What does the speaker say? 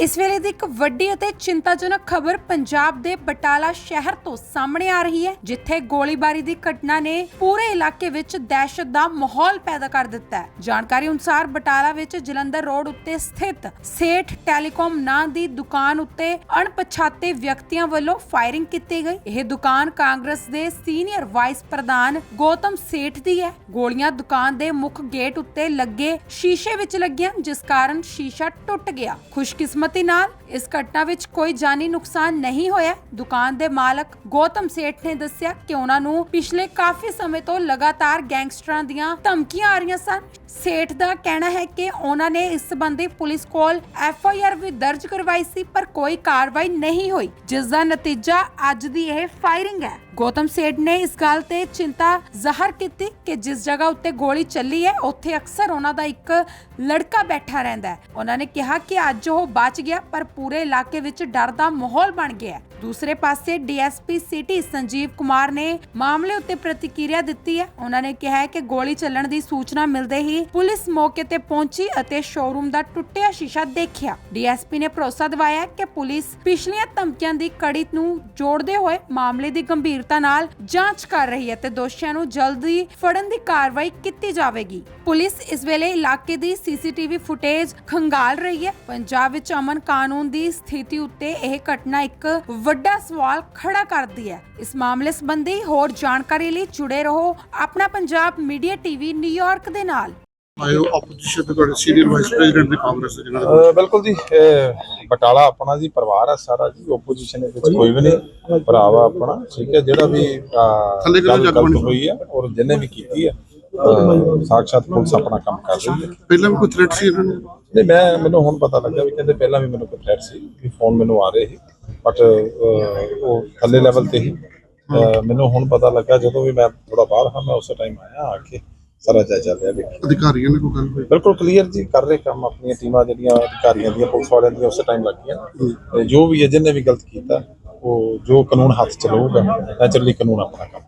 ਇਸ ਵੇਲੇ ਦੀ ਇੱਕ ਵੱਡੀ ਅਤੇ ਚਿੰਤਾਜਨਕ ਖਬਰ ਪੰਜਾਬ ਦੇ ਬਟਾਲਾ ਸ਼ਹਿਰ ਤੋਂ ਸਾਹਮਣੇ ਆ ਰਹੀ ਹੈ, ਜਿੱਥੇ ਗੋਲੀਬਾਰੀ ਦੀ ਘਟਨਾ ਨੇ ਪੂਰੇ ਇਲਾਕੇ ਵਿੱਚ ਦਹਿਸ਼ਤ ਦਾ ਮਾਹੌਲ ਪੈਦਾ ਕਰ ਦਿੱਤਾ ਹੈ। ਜਾਣਕਾਰੀ ਅਨੁਸਾਰ ਬਟਾਲਾ ਵਿੱਚ ਜਲੰਧਰ ਰੋਡ ਉੱਤੇ ਸਥਿਤ ਸੇਠ ਟੈਲੀਕਾਮ ਨਾਂ ਦੀ ਦੁਕਾਨ ਉੱਤੇ ਅਣਪਛਾਤੇ ਵਿਅਕਤੀਆਂ ਵੱਲੋਂ ਫਾਇਰਿੰਗ ਕੀਤੀ ਗਈ। ਇਹ ਦੁਕਾਨ ਕਾਂਗਰਸ ਦੇ ਸੀਨੀਅਰ ਵਾਈਸ ਪ੍ਰਧਾਨ ਗੌਤਮ ਸੇਠ ਦੀ ਹੈ। ਗੋਲੀਆਂ ਦੁਕਾਨ ਦੇ ਮੁੱਖ ਗੇਟ ਉੱਤੇ ਲੱਗੇ ਸ਼ੀਸ਼ੇ ਵਿੱਚ ਲੱਗੀਆਂ, ਜਿਸ ਕਾਰਨ ਸ਼ੀਸ਼ਾ ਟੁੱਟ ਗਿਆ। ਖੁਸ਼ਕਿਸਮਤ ਨਾਲ ਇਸ ਘਟਨਾ ਵਿੱਚ ਕੋਈ ਜਾਨੀ ਨੁਕਸਾਨ ਨਹੀਂ ਹੋਇਆ। ਦੁਕਾਨ ਦੇ ਮਾਲਕ ਗੌਤਮ ਸੇਠ ਨੇ ਦੱਸਿਆ ਕਿ ਉਹਨਾਂ ਨੂੰ ਪਿਛਲੇ ਕਾਫੀ ਸਮੇਂ ਤੋਂ ਲਗਾਤਾਰ ਗੈਂਗਸਟਰਾਂ ਦੀਆਂ ਧਮਕੀਆਂ ਆ ਰਹੀਆਂ ਸਨ। ਸੇਠ ਦਾ ਕਹਿਣਾ ਹੈ ਕਿ ਉਹਨਾਂ ਨੇ ਇਸ ਸੰਬੰਧੀ ਪੁਲਿਸ ਕੋਲ ਐਫ ਆਈ ਆਰ ਵੀ ਦਰਜ ਕਰਵਾਈ ਸੀ, ਪਰ ਕੋਈ ਕਾਰਵਾਈ ਨਹੀਂ ਹੋਈ, ਜਿਸ ਦਾ ਨਤੀਜਾ ਅੱਜ ਦੀ ਇਹ ਫਾਇਰਿੰਗ ਹੈ। ਗੌਤਮ ਸੇਠ ਨੇ ਇਸ ਗੱਲ ਤੇ ਚਿੰਤਾ ਜ਼ਾਹਰ ਕੀਤੀ ਕਿ ਜਿਸ ਜਗ੍ਹਾ ਉੱਤੇ ਗੋਲੀ ਚੱਲੀ ਹੈ, ਉੱਥੇ ਅਕਸਰ ਉਹਨਾਂ ਦਾ ਇੱਕ ਲੜਕਾ ਬੈਠਾ ਰਹਿੰਦਾ ਹੈ। ਉਹਨਾਂ ਨੇ ਕਿਹਾ ਕਿ ਅੱਜ ਉਹ ਬਚ ਗਿਆ, ਪਰ ਪੂਰੇ ਇਲਾਕੇ ਵਿੱਚ ਡਰ ਦਾ ਮਾਹੌਲ ਬਣ ਗਿਆ ਹੈ। ਦੂਸਰੇ ਪਾਸੇ ਡੀਐਸਪੀ ਸਿਟੀ ਸੰਜੀਵ ਕੁਮਾਰ ਨੇ ਮਾਮਲੇ ਉੱਤੇ ਪ੍ਰਤੀਕਿਰਿਆ ਦਿੱਤੀ ਹੈ। ਉਹਨਾਂ ਨੇ ਕਿਹਾ ਹੈ ਕਿ ਗੋਲੀ ਚੱਲਣ ਦੀ ਸੂਚਨਾ ਮਿਲਦੇ ਹੀ ਪੁਲਿਸ ਮੌਕੇ ਤੇ ਪਹੁੰਚੀ ਅਤੇ ਸ਼ੋਰੂਮ ਦਾ ਟੁੱਟਿਆ ਸ਼ੀਸ਼ਾ ਦੇਖਿਆ। ਡੀਐਸਪੀ ਨੇ ਭਰੋਸਾ ਦਿਵਾਇਆ ਕਿ ਪੁਲਿਸ ਪਿਛਲੀਆਂ ਧਮਕੀਆਂ ਦੀ ਕੜੀ ਨੂੰ ਜੋੜਦੇ ਹੋਏ ਮਾਮਲੇ ਦੀ ਗੰਭੀਰਤਾ ਨਾਲ ਜਾਂਚ ਕਰ ਰਹੀ ਹੈ ਤੇ ਦੋਸ਼ੀਆਂ ਨੂੰ ਜਲਦੀ ਫੜਨ ਦੀ ਕਾਰਵਾਈ ਕੀਤੀ ਜਾਵੇਗੀ। ਪੁਲਿਸ ਇਸ ਵੇਲੇ ਇਲਾਕੇ ਦੀ ਸੀਸੀਟੀਵੀ ਫੁਟੇਜ ਖੰਗਾਲ ਰਹੀ ਹੈ। ਪੰਜਾਬ ਵਿੱਚ ਅਮਨ ਕਾਨੂੰਨ ਦੀ ਸਥਿਤੀ ਉੱਤੇ ਇਹ ਘਟਨਾ ਇੱਕ ਵੱਡਾ ਸਵਾਲ ਖੜਾ ਕਰਦੀ ਹੈ। ਇਸ ਮਾਮਲੇ ਸੰਬੰਧੀ ਹੋਰ ਜਾਣਕਾਰੀ ਲਈ ਜੁੜੇ ਰਹੋ ਆਪਣਾ ਪੰਜਾਬ ਮੀਡੀਆ ਟੀਵੀ ਨਿਊਯਾਰਕ ਦੇ ਨਾਲ। ਆਇਓ ਆਪੋਜੀਸ਼ਨ ਦੇ ਤੁਹਾਡੇ ਸੀਨੀਅਰ ਵਾਈਸ ਪ੍ਰੈਜ਼ੀਡੈਂਟ ਦੇ ਕਾਂਗਰਸ ਦੇ ਜਿਹਨਾਂ ਦਾ ਅਹ ਬਿਲਕੁਲ ਜੀ ਇਹ ਬਟਾਲਾ ਆਪਣਾ ਜੀ ਪਰਿਵਾਰ ਹੈ ਸਾਰਾ ਜੀ ਓਪੋਜੀਸ਼ਨ ਦੇ ਵਿੱਚ ਕੋਈ ਵੀ ਨਹੀਂ ਭਰਾਵਾ ਆਪਣਾ ਠੀਕ ਹੈ ਜਿਹੜਾ ਵੀ ਅਹ, ਥੱਲੇ ਕਿਹੜਾ ਗੱਲ ਜੱਗ ਗਲਤ ਬਣੀ? ਹੋਈ ਹੈ ਔਰ ਜਿਹਨੇ ਵੀ ਕੀਤੀ ਹੈ ਅਹ, ਸਾਕਸ਼ਾਤ ਪੁਲਿਸ ਆਪਣਾ ਕੰਮ ਕਰ ਰਹੀ ਹੈ। ਪਹਿਲਾਂ ਵੀ ਕੋਈ ਥ੍ਰੈਟ ਸੀ ਇਹਨਾਂ ਨੂੰ? ਨਹੀਂ ਮੈਂ ਮੈਨੂੰ ਹੁਣ ਪਤਾ ਲੱਗਾ ਵੀ ਕਹਿੰਦੇ ਪਹਿਲਾਂ ਵੀ ਮੈਨੂੰ ਕੋਈ ਥ੍ਰੈਟ ਸੀ ਵੀ ਫੋਨ ਮੈਨੂੰ ਆ ਰਹੇ ਸੀ। ਬਟ ਉਹ ਥੱਲੇ ਲੈਵਲ ਤੇ ਹੀ ਮੈਨੂੰ ਹੁਣ ਪਤਾ ਲੱਗਾ ਜਦੋਂ ਵੀ ਮੈਂ ਥੋੜਾ ਬਾਹਰ ਹਾਂ ਮੈਂ ਉਸੇ ਟਾਈਮ ਆਇਆ ਆ ਕੇ ਸਾਰਾ ਜਾਇਜ਼ਾ ਲਿਆ ਅਧਿਕਾਰੀਆਂ ਨੇ ਕੋਈ ਗੱਲ ਹੋਈ? ਬਿਲਕੁਲ ਕਲੀਅਰ ਜੀ ਕਰ ਰਹੇ ਕੰਮ ਆਪਣੀਆਂ ਟੀਮਾਂ ਜਿਹੜੀਆਂ ਅਧਿਕਾਰੀਆਂ ਦੀਆਂ ਪੁਲਿਸ ਵਾਲਿਆਂ ਦੀਆਂ ਉਸੇ ਟਾਈਮ ਲੱਗੀਆਂ। ਜੋ ਵੀ ਹੈ ਜਿਹਨੇ ਵੀ ਗਲਤ ਕੀਤਾ ਉਹ ਜੋ ਕਾਨੂੰਨ ਹੱਥ ਚ ਲਊਗਾ ਨੈਚੁਰਲੀ ਕਾਨੂੰਨ ਆਪਣਾ ਕੰਮ